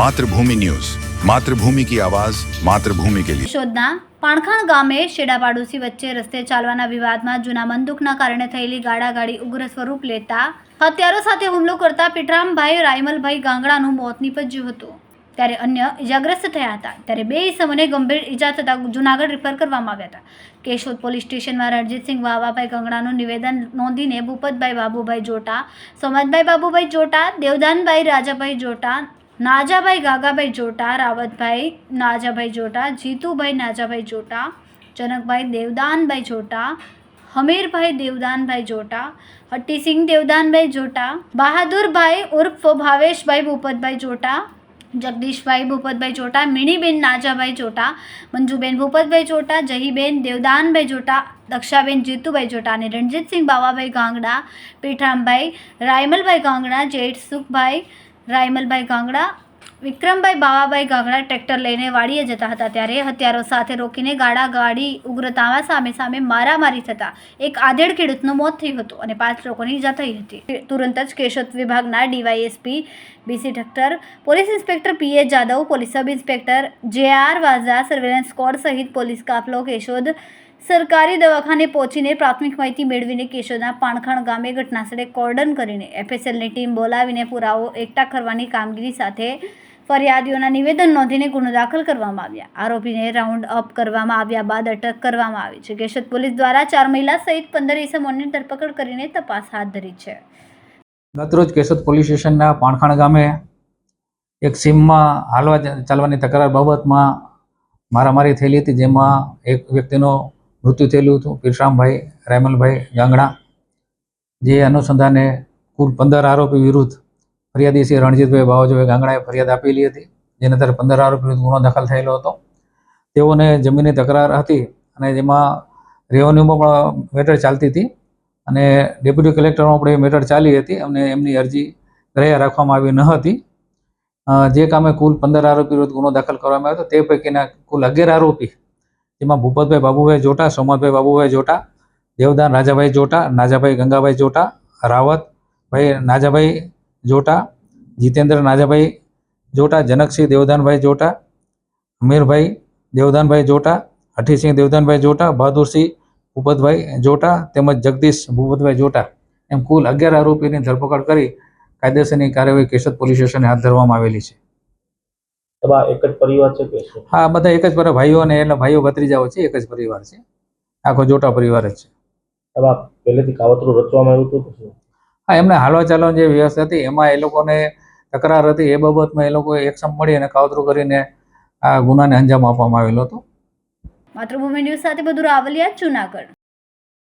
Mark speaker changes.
Speaker 1: Mathrubhumi news. Mathrubhumi કી આવાજ, માતૃભૂમિ કે લિયે
Speaker 2: શોધના. પાણખાણ ગામે શેડા પાડોશી વચ્ચે રસ્તે ચાલવાના વિવાદમાં જૂના બંદૂકના કારણે થયેલી ગાડાગાડી ઉગ્ર સ્વરૂપ લેતા હત્યારો સાથે હુમલો કરતા પીટરામભાઈ રાયમલભાઈ ગાંગડાનું મોત નીપજ્યું હતું. ત્યારે અન્ય ઇજાગ્રસ્ત થયા હતા. ત્યારે બે ઇસમોને ગંભીર ઈજા થતા જૂનાગઢ રિફર કરવામાં આવ્યા હતા. કેશોદ પોલીસ સ્ટેશનમાં રણજીતસિંહ વાવાભાઈ ગંગડાનું નિવેદન નોંધીને ભૂપતભાઈ બાબુભાઈ જોટા સોમતભાઈ બાબુભાઈ જોટા, દેવદાનભાઈ રાજાભાઈ જોટા નાજાભાઈ ગાગાભાઈ જોટા, રાવતભાઈ નાજાભાઈ જોટા, જીતુભાઈ નાજાભાઈ જોટા, જનકભાઈ દેવદાનભાઈ જોટા, હમીરભાઈ દેવદાનભાઈ જોટા, હટ્ટીસિંહ દેવદાનભાઈ જોટા, બહાદુરભાઈ ઉર્ફ ભાવેશભાઈ ભૂપતભાઈ જોટા, જગદીશભાઈ ભૂપતભાઈ જોટા, મિણીબેન નાજાભાઈ જોટા, મંજુબેન ભૂપતભાઈ જોટા, જહીબેન દેવદાનભાઈ જોટા, દક્ષાબેન જીતુભાઈ જોટા અને રણજીતસિંહ બાવાભાઈ ગાંગડા, પીઠામભાઈ રાયમલભાઈ ગાંગડા જેઠસુખભાઈ રાયમલભાઈ ગાંગડા, વિક્રમભાઈ બાવાભાઈ ગાંગડા ટ્રેક્ટર લઈને વાડીએ જતા હતા. ત્યારે હથિયારો સાથે રોકીને ગાડા ગાડી ઉગ્રતામાં સામે સામે મારામારી થતાં એક આધેડ ખેડૂતનું મોત થયું હતું અને પાંચ લોકોની ઈજા થઈ હતી. તુરંત જ કેશોદ વિભાગના DYSP BC Thakkar, police inspector P A Jadav, police sub inspector J R Vaza, surveillance squad સહિત પોલીસ કાફલો કેશોદ સરકારી દવાખાને પહોંચીને પ્રાથમિક માહિતી મેળવીને કેશોદના પાણખણ ગામે ઘટનાસ્થળે કોર્ડન કરીને એફએસએલની ટીમ બોલાવીને પુરાવો એકઠા કરવાની કામગીરી સાથે ફરિયાદીઓના નિવેદન નોંધીને ગુનો દાખલ કરવામાં આવ્યા. આરોપીને રાઉન્ડ અપ કરવામાં આવ્યા બાદ અટક કરવામાં આવી છે. કેશોદ પોલીસ દ્વારા ચાર મહિલા સહિત પંદર ઇસમોની ધરપકડ કરીને તપાસ હાથ ધરી છે.
Speaker 3: ગતરોજ કેશોદ પોલીસ સ્ટેશનના પાણખાણ ગામે એક સીમમાં હાલવા ચાલવાની તકરાર બાબતમાં મારામારી થયેલી હતી, જેમાં એક વ્યક્તિનું મૃત્યુ થયેલું હતું. પીરસામભાઈ, રાયમલભાઈ ગાંગણા, જે અનુસંધાને કુલ પંદર આરોપી વિરુદ્ધ ફરિયાદી શ્રી રણજીતભાઈ બાવાજીભાઈ ગાંગણાએ ફરિયાદ આપેલી હતી, જેના તરફ પંદર આરોપી વિરુદ્ધ ગુનો દાખલ થયેલો હતો. તેઓને જમીનની તકરાર હતી અને જેમાં રેવન્યુમાં પણ મેટર ચાલતી હતી અને ડેપ્યુટી કલેક્ટરમાં પણ એ મેટર ચાલી હતી અને એમની અરજી ગ્રાહ્ય રાખવામાં આવી ન હતી. જે કામે કુલ પંદર આરોપી વિરુદ્ધ ગુનો દાખલ કરવામાં આવ્યો હતો, તે પૈકીના કુલ અગિયાર આરોપી જેમાં ભૂપતભાઈ બાબુભાઈ જોટા સોમતભાઈ બાબુભાઈ જોટા, દેવદાન રાજાભાઈ જોટા, નાજાભાઈ ગંગાભાઈ જોટા, રાવત ભાઈ નાજાભાઈ જોટા, જીતેન્દ્ર નાજાભાઈ જોટા, જનકસિંહ દેવદાનભાઈ જોટા, અમીરભાઈ દેવદાનભાઈ જોટા હઠીસિંહ દેવદાનભાઈ જોટા, બહાદુરસિંહ ભૂપતભાઈ જોટા તેમજ જગદીશ ભૂપતભાઈ જોટા. એમ કુલ અગિયાર આરોપીની ધરપકડ કરી કાયદેસરની કાર્યવાહી કેશોદ પોલીસ સ્ટેશને હાથ ધરવામાં આવેલી છે.
Speaker 4: એક જ પરિવાર છે કે શું?
Speaker 3: હા બધા એક જ પરિવાર ભાઈઓ અને એના ભાઈઓ ભત્રીજાઓ છે એક જ પરિવાર છે. આખો જોટા પરિવાર જ છે.
Speaker 4: તમારા પહેલેથી કાવતરું રચવામાં આવ્યું હતું
Speaker 3: હા એમને હાલવા ચાલવાની જે વ્યવસ્થા હતી એમાં એ લોકોને તકરાર હતી એ બાબતમાં એ લોકોએ એકસમ મળી અને કાવતરું કરીને આ ગુનાને અંજામ આપવામાં આવેલો હતો.
Speaker 2: માતૃભૂમિ ન્યૂઝ સાથે બધું રાવલિયા જુનાગઢ.